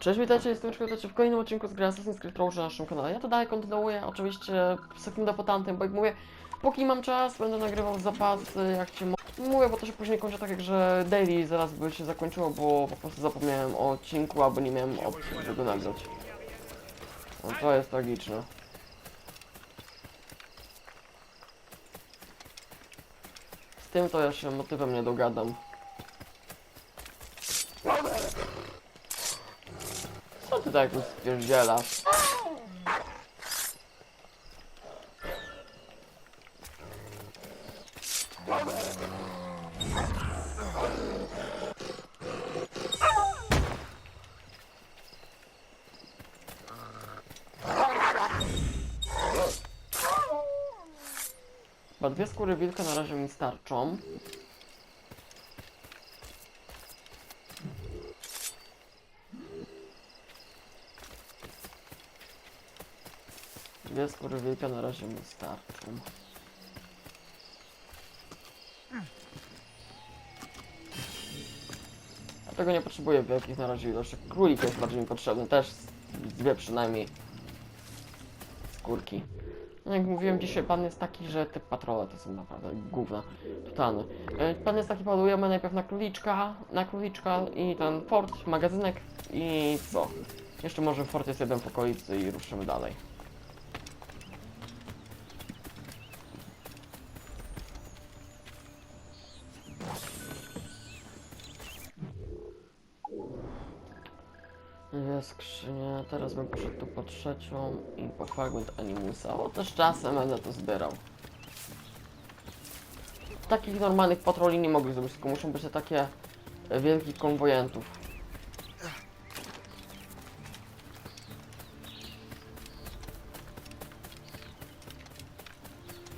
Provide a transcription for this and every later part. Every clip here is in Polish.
Cześć, witajcie, jestem witajcie w kolejnym odcinku z gry Assassin's Creed Rogue na naszym kanale. Ja to dalej kontynuuję, oczywiście sekundę po tamtym, bo jak mówię, póki mam czas, będę nagrywał zapasy, jak się Mówię, bo to się później kończy tak jak, że daily zaraz by się zakończyło, bo po prostu zapomniałem o odcinku, albo nie miałem opcji, żeby nagrać. No to jest tragiczne. Z tym to ja się motywem nie dogadam. Co ty tak tu? Chyba dwie skóry wilka na razie mi starczą. Dwie skóry wilka na razie mi starczą. Ja tego nie potrzebuję wielkich na razie ilości. Królik jest bardziej mi potrzebny, też dwie przynajmniej skórki. No jak mówiłem dzisiaj, pan jest taki, że te patrole to są naprawdę gówna, totalne. E, Pan jest taki, polujemy najpierw na króliczka, na króliczka i ten fort, magazynek i co? Jeszcze może fort jest jeden w okolicy i ruszymy dalej. Teraz bym poszedł tu po trzecią i po fragment animusa, bo też czasem będę to zbierał. Takich normalnych patroli nie mogę zrobić, tylko muszą być te takie wielkich konwojentów.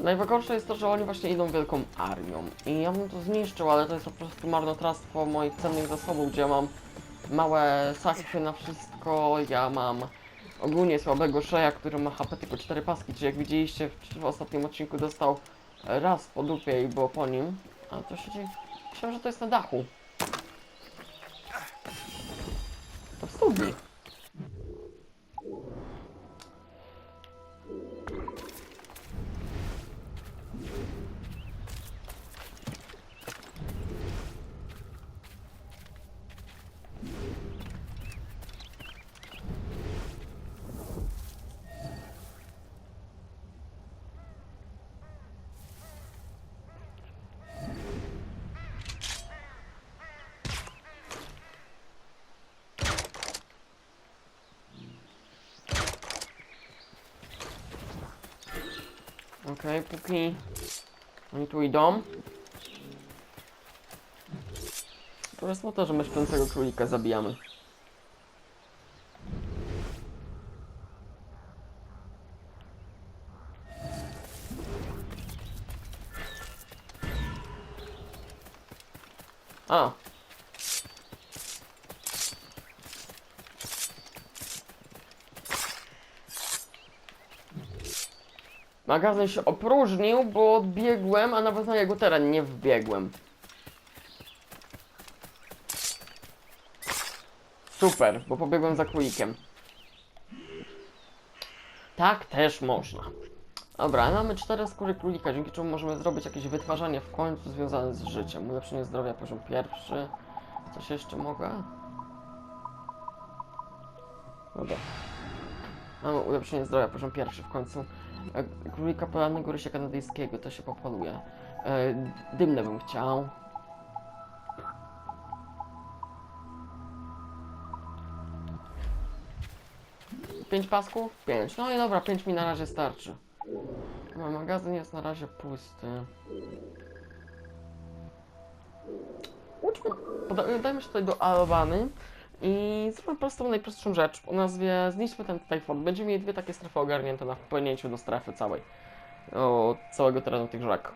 Najgorsze jest to, że oni właśnie idą wielką armią i ja bym to zniszczył, ale to jest po prostu marnotrawstwo moich cennych zasobów, gdzie mam małe sakwy na wszystko, ja mam ogólnie słabego Szeja, który ma HP tylko 4 paski, czyli jak widzieliście w, w ostatnim odcinku dostał raz po dupie i było po nim, a to się dzieje, myślałem, że to jest na dachu. To w studni. Okej, póki oni tu idą. To jest no to, że my śpiącego królika zabijamy. A. Magazyn się opróżnił, bo odbiegłem, a nawet na jego teren nie wbiegłem. Super, bo pobiegłem za królikiem. Tak też można. Dobra, mamy cztery skóry królika, dzięki czemu możemy zrobić jakieś wytwarzanie w końcu związane z życiem. Ulepszenie zdrowia poziom pierwszy. Coś jeszcze mogę? Dobra. Mamy ulepszenie zdrowia poziom pierwszy w końcu. E, Królika polarnego rysia kanadyjskiego, to się popoluje. E, dymne bym chciał. Pięć pasków? Pięć. No i dobra, pięć mi na razie starczy. Mój magazyn jest na razie pusty. Uczmy, dajmy się tutaj do Albany i zróbmy po prostu najprostszą rzecz o nazwie zniszczmy ten fort. Będziemy mieli dwie takie strefy ogarnięte na wpłynięciu do strefy całej. O całego terenu tych rzek.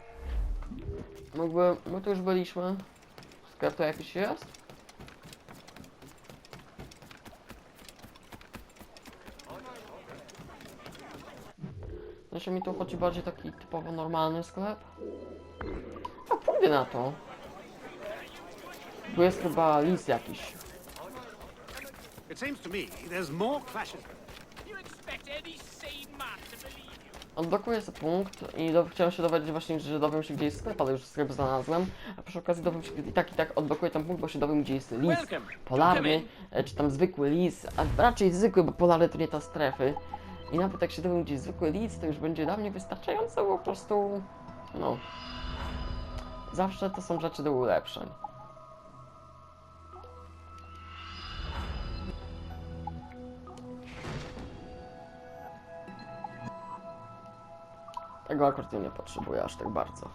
Jakby my tu już byliśmy. Sklep to jakiś jest? Znaczy mi tu chodzi bardziej taki typowo normalny sklep. A pójdę na to. Tu jest chyba lis jakiś. It seems to me there's more clashes. You expect any sane man to believe you? Odblokuję sobie punkt i do, chciałem się dowiedzieć właśnie, że dowiem się gdzie jest sklep, ale już sklep znalazłem. A przy okazji dowiem się i tak i tak odblokuję ten punkt, bo się dowiem gdzie jest lis Welcome. polarny, e, czy tam zwykły lis, a raczej zwykły, bo polarny to nie ta strefy. I nawet jak się dowiem gdzie jest zwykły lis, to już będzie dla mnie wystarczająco, bo po prostu, no... Zawsze to są rzeczy do ulepszeń. Tego akurat nie potrzebuję aż tak bardzo.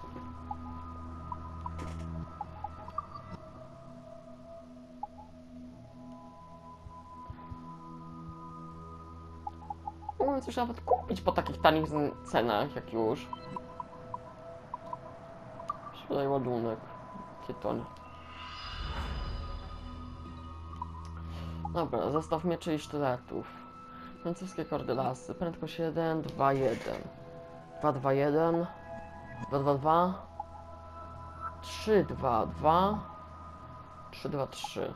Mogę coś nawet kupić po takich tanich cenach, jak już. Sprzedaj ładunek. Kieton. Dobra, zestaw mieczy i sztyletów. Francuskie kordylasy. Prędkość 1, 2, 1. 2, 2, 1. 2, 2, 2. 3, 2, 2. 3, 2, 3.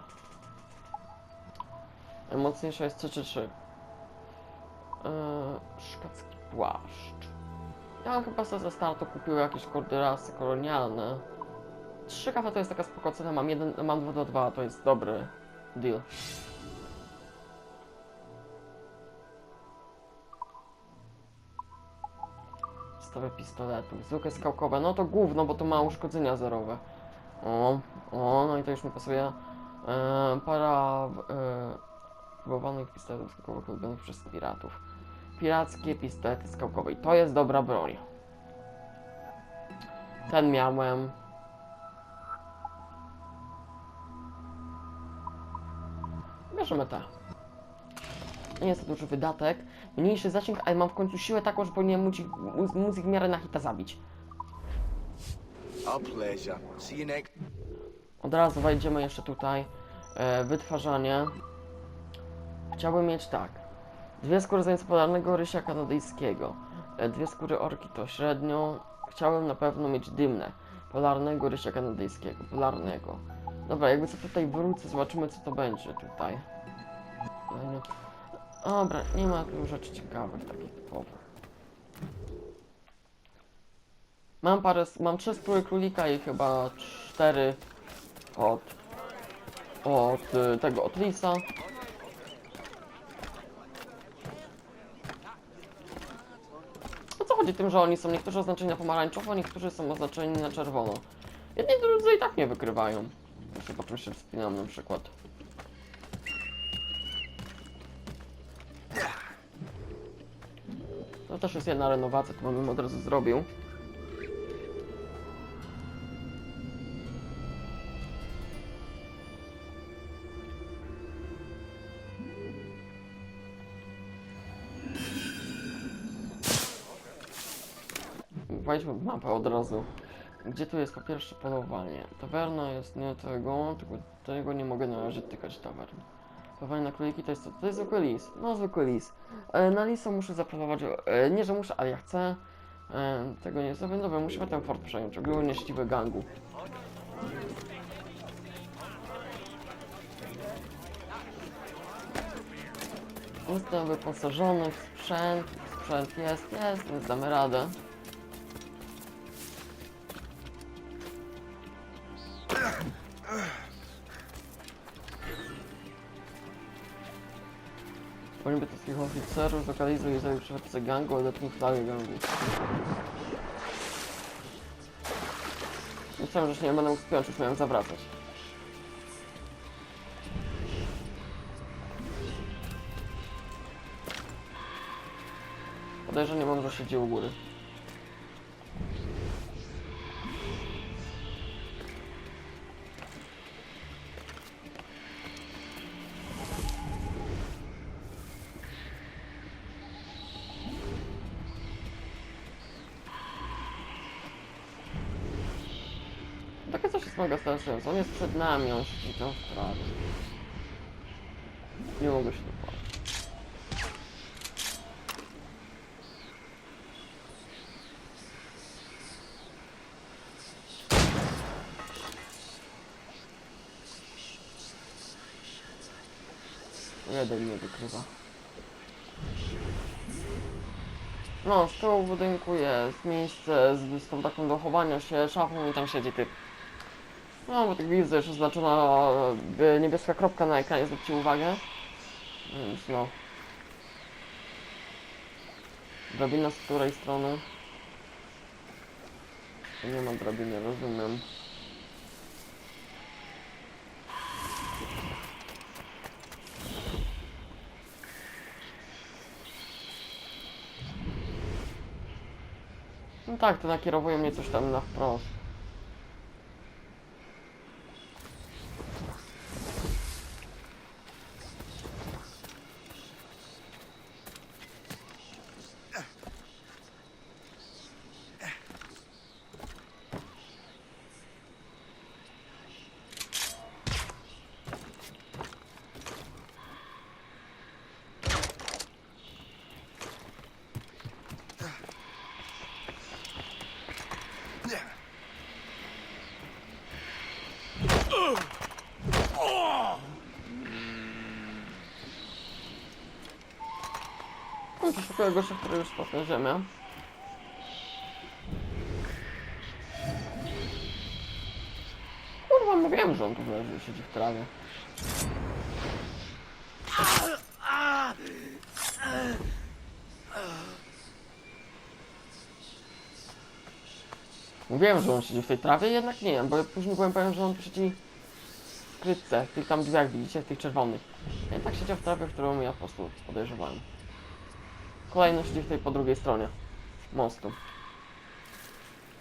Mocniejsza jest 3, 3, 3. Eee, szkocki płaszcz. Ja chyba sobie ze startu kupił jakieś kordyrasy kolonialne. Trzy kafe to jest taka spoko cena, mam jeden, mam 2 do 2, to jest dobry deal. Stawę pistoletów, zwykłe skałkowe, no to gówno, bo to ma uszkodzenia zerowe. O, o, no i to już mi pasuje. Eee, para e, próbowanych pistoletów skałkowych ulubionych przez piratów. Pirackie pistolety skałkowe. I to jest dobra broń. Ten miałem. Bierzemy te. Nie jest to duży wydatek. Mniejszy zasięg, ale mam w końcu siłę taką, że powinienem móc ich, móc- móc ich w miarę na hita zabić. A pleasure. See you next. Od razu wejdziemy jeszcze tutaj. E, wytwarzanie. Chciałbym mieć tak. Dwie skóry z polarnego rysia kanadyjskiego. E, dwie skóry orki to średnio. Chciałem na pewno mieć dymne. Polarnego rysia kanadyjskiego. Polarnego. Dobra, jakby co tutaj wrócę, zobaczymy co to będzie tutaj. Fajnie. Dobra, nie ma tu rzeczy ciekawych, takich typowych. Mam parę, mam trzy skóry królika i chyba cztery od, od y, tego, od lisa. Co chodzi tym, że oni są niektórzy oznaczeni na pomarańczowo, niektórzy są oznaczeni na czerwono. Jedni drudzy i tak nie wykrywają. Jeszcze po czym się wspinam na przykład. Też jest jedna renowacja, którą bym od razu zrobił. Wejdźmy w mapę od razu. Gdzie tu jest po pierwsze polowanie? Tawerna jest nie tego, tylko tego nie mogę na tykać tawern. Polowanie na króliki to jest? To jest zwykły lis. No zwykły lis. E, na lisa muszę zapolować, e, nie że muszę, ale ja chcę. E, tego nie zrobię, dobra, musimy ten fort przejąć, ogólnie ściwy gangu. Jestem wyposażony w sprzęt, sprzęt jest, jest, więc damy radę. Broń brytyjskich oficerów zlokalizuj i zajmij przywódcę gangu, odetnij flagę gangu. Myślałem, że się nie będę mógł już miałem zawracać. Podejrzenie mam, że siedzi u góry. Mega stresujące. On jest przed nami, on siedzi tam w trawie. Nie mogę się dopatrzeć. Jeden mnie wykrywa. No, z tyłu budynku jest miejsce z, z tą taką do chowania się szafą i tam siedzi typ. No, bo tak widzę, że zaczyna e, niebieska kropka na ekranie, zwróćcie uwagę. Więc no. Drabina z której strony? Tu Nie ma drabiny, rozumiem. No tak, to nakierowuje mnie coś tam na wprost. Przeszukuję gościa, który już ziemię. Kurwa, mówiłem, że on tu leży, siedzi w trawie. Mówiłem, że on siedzi w tej trawie, jednak nie wiem, bo później byłem pewien, że on siedzi w krytce, w tych tam drzwiach, widzicie, w tych czerwonych. Jednak siedział w trawie, którą ja po prostu podejrzewałem. W tej po drugiej stronie mostu.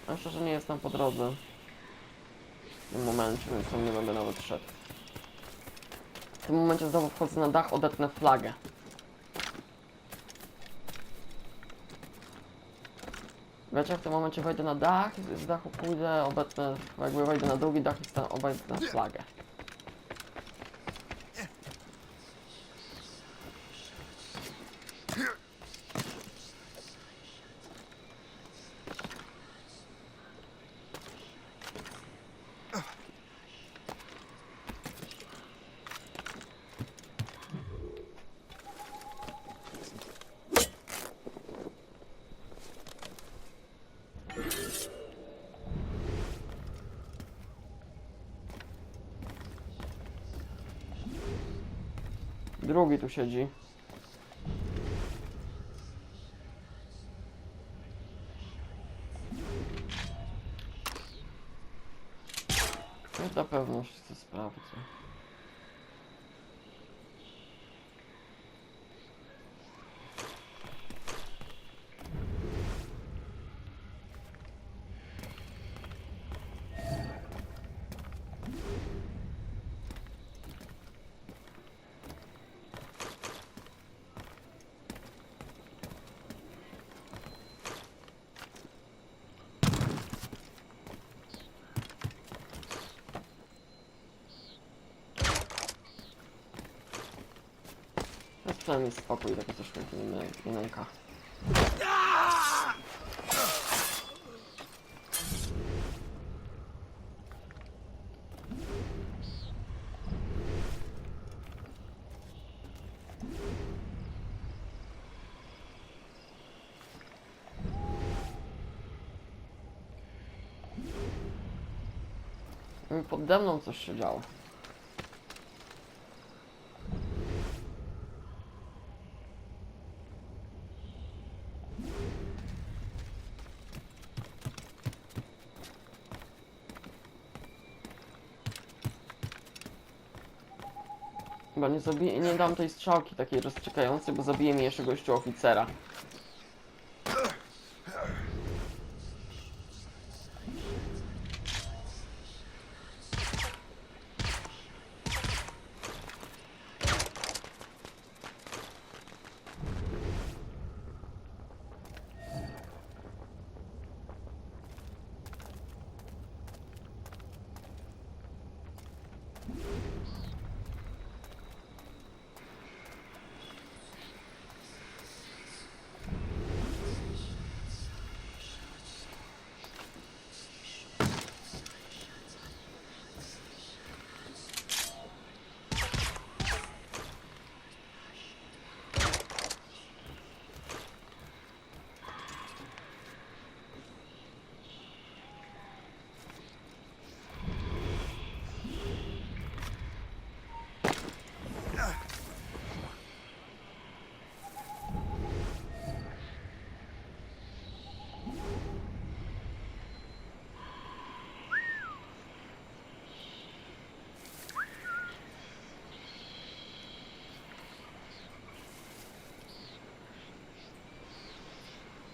A szczerze nie jestem po drodze w tym momencie, więc tam nie będę nawet szedł. W tym momencie znowu wchodzę na dach, odetnę flagę. Wiecie, w tym momencie wejdę na dach, z dachu pójdę, obetnę, jakby wejdę na drugi dach i obetnę flagę. Drugi tu siedzi. No na pewno się to sprawdzę. Jest przynajmniej spokój, takie coś mnie nie. I Pode mną coś się działo. Chyba nie zabiję, nie dam tej strzałki takiej rozciekającej, bo zabije mi jeszcze gościu oficera.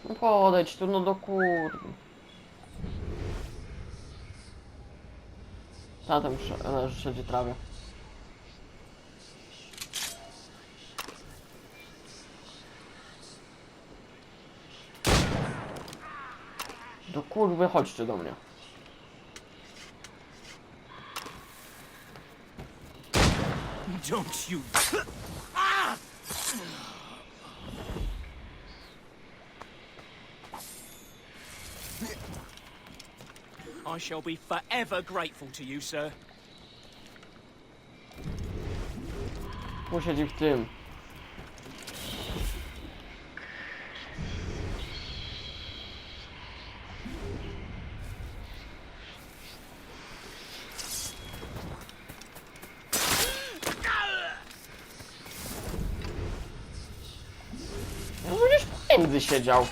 No podejdź tu, no do kur... Tatem leży, siedzi trawie. Do kurwy, chodźcie do mnie. Don't you I shall be forever grateful to you, sir. W tym. No siedział.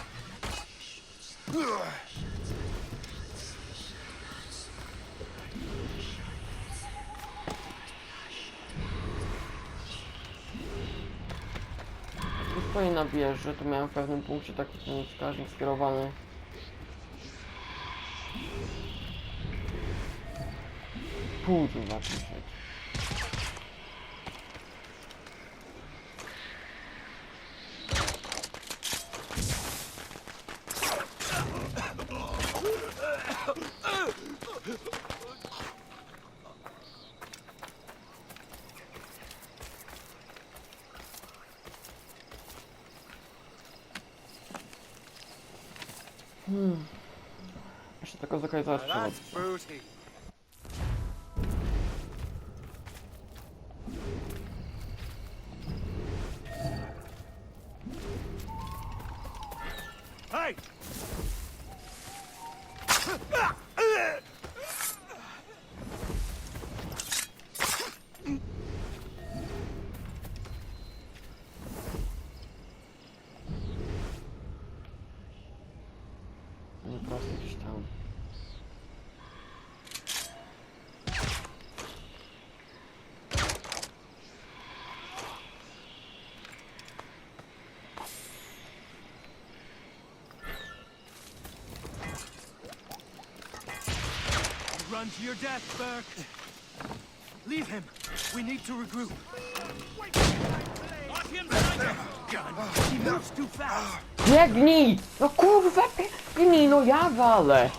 Na wieży, tu miałem w pewnym punkcie taki ten wskaźnik skierowany. Pół tu na tym siedzi. Run to your death, Burke. Leave him. We need to regroup. Off him, Tiger! Gun. He moves too fast. Biegnij! No kurwa, biegnij, no ja walę!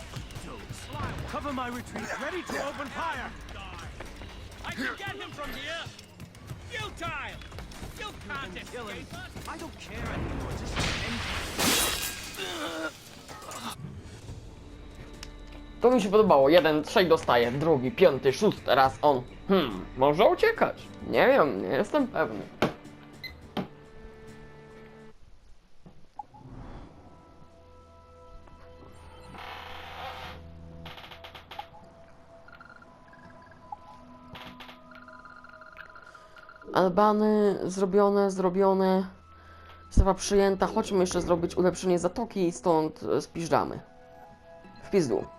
Cover my retreat. Ready to open fire. I can get him from here! Futile! You can't escape us! I don't care anymore. Just end To mi się podobało. Jeden, trzej dostaje, drugi, piąty, szósty, raz on. Hmm, może uciekać. Nie wiem, nie jestem pewny. Albany zrobione, zrobione. Sprawa przyjęta. Chodźmy jeszcze zrobić ulepszenie zatoki i stąd e, spiżdżamy. W pizdu.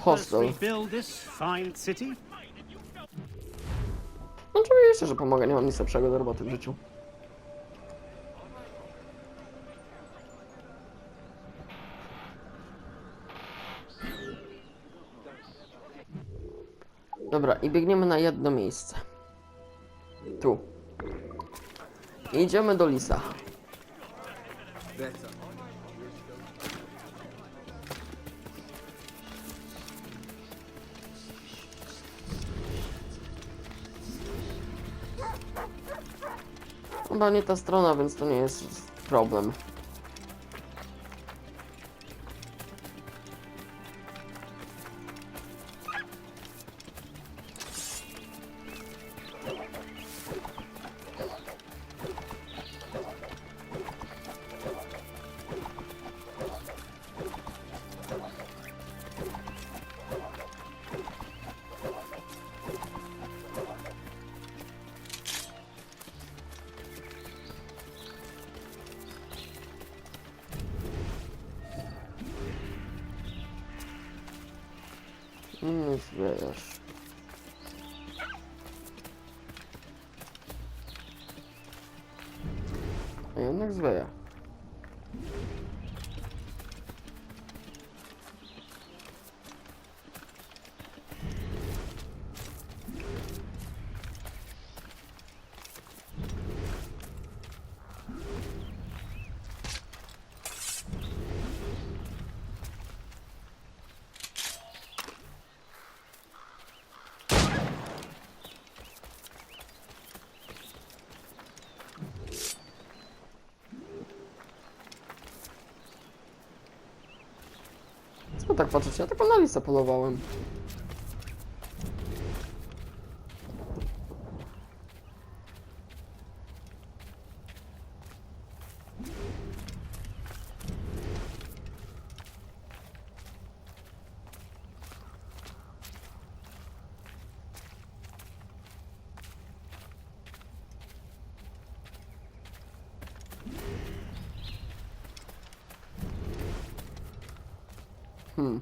Hostel. us rebuild this fine city? No oczywiście, że pomogę, nie mam nic lepszego do roboty w życiu. Dobra, i biegniemy na jedno miejsce. Tu. I idziemy do lisa. Better. Chyba nie ta strona, więc to nie jest problem. Zwiejesz. A jednak zwieje. Co tak patrzycie? Ja tylko na listę polowałem. Hmm.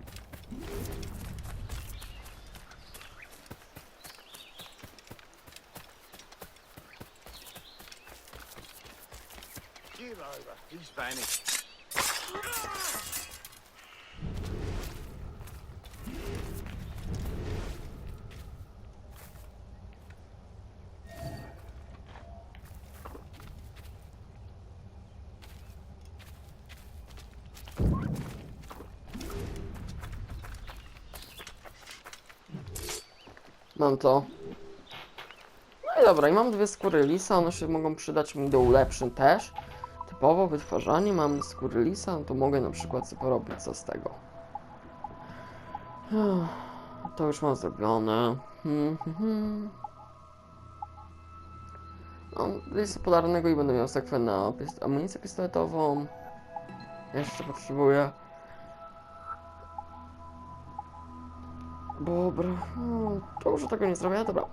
Give over. He's vanished. Mam to. No i dobra, i mam dwie skóry lisa, one się mogą przydać mi do ulepszeń też. Typowo wytwarzanie, mam skóry lisa, no to mogę na przykład sobie porobić co z tego. To już mam zrobione. Hmm, hmm, hmm. No, lisa polarnego i będę miał sekwę na amunicję pistoletową. Jeszcze potrzebuję. Dobra, no, to już tego nie zrobię, dobra.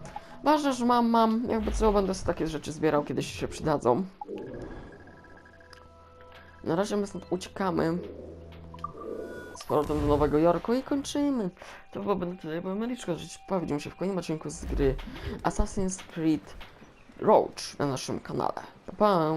Ważne, że mam, mam, jakby co, będę sobie takie rzeczy zbierał, kiedyś się przydadzą. Na razie my stąd uciekamy. Z powrotem do Nowego Jorku i kończymy. To chyba będę tutaj, bo Meliczko, że powiedzmy się w kolejnym odcinku z gry Assassin's Creed Roach na naszym kanale. Pa, pa.